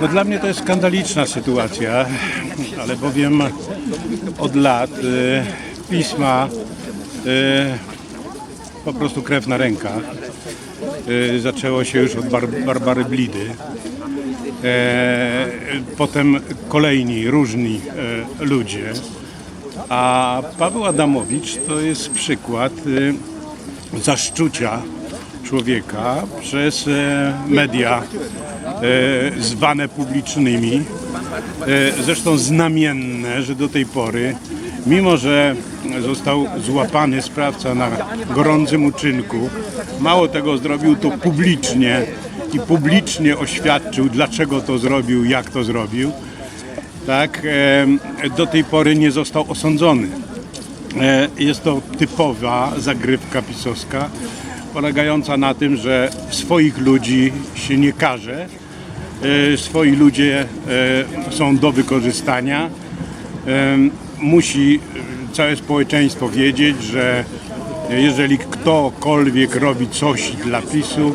No dla mnie to jest skandaliczna sytuacja, ale bowiem od lat y, pisma y, po prostu krew na rękach. Y, zaczęło się już od Bar Barbary Blidy. E, potem kolejni, różni e, ludzie. A Paweł Adamowicz to jest przykład y, zaszczucia człowieka przez e, media zwane publicznymi. E, Zresztą znamienne, że do tej pory, mimo że został złapany sprawca na gorącym uczynku, mało tego zrobił to publicznie i publicznie oświadczył, dlaczego to zrobił, jak to zrobił. Tak, e, do tej pory nie został osądzony. E, Jest to typowa zagrywka pisowska, polegająca na tym, że swoich ludzi się nie karze. E, Swoi ludzie e, są do wykorzystania. E, Musi całe społeczeństwo wiedzieć, że jeżeli ktokolwiek robi coś dla PiSu,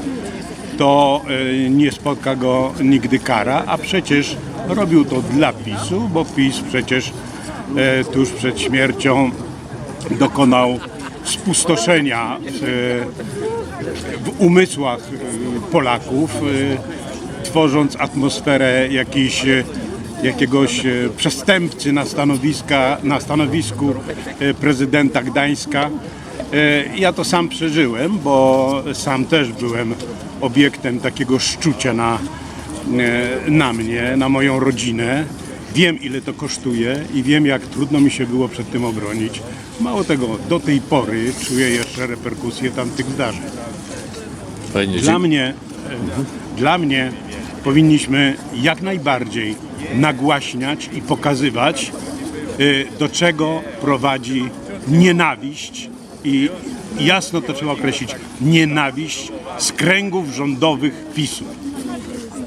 to nie spotka go nigdy kara, a przecież robił to dla PiSu, bo PiS przecież tuż przed śmiercią dokonał spustoszenia w, umysłach Polaków, tworząc atmosferę jakiejś, e, jakiegoś e, przestępcy na, stanowiska, na stanowisku e, prezydenta Gdańska. Ja to sam przeżyłem, bo sam też byłem obiektem takiego szczucia na, na mnie, na moją rodzinę. Wiem, ile to kosztuje i wiem, jak trudno mi się było przed tym obronić. Mało tego, do tej pory czuję jeszcze reperkusje tamtych zdarzeń. Dla mnie, dla mnie powinniśmy jak najbardziej nagłaśniać i pokazywać, e, do czego prowadzi nienawiść i jasno to trzeba określić, nienawiść z kręgów rządowych PiSu.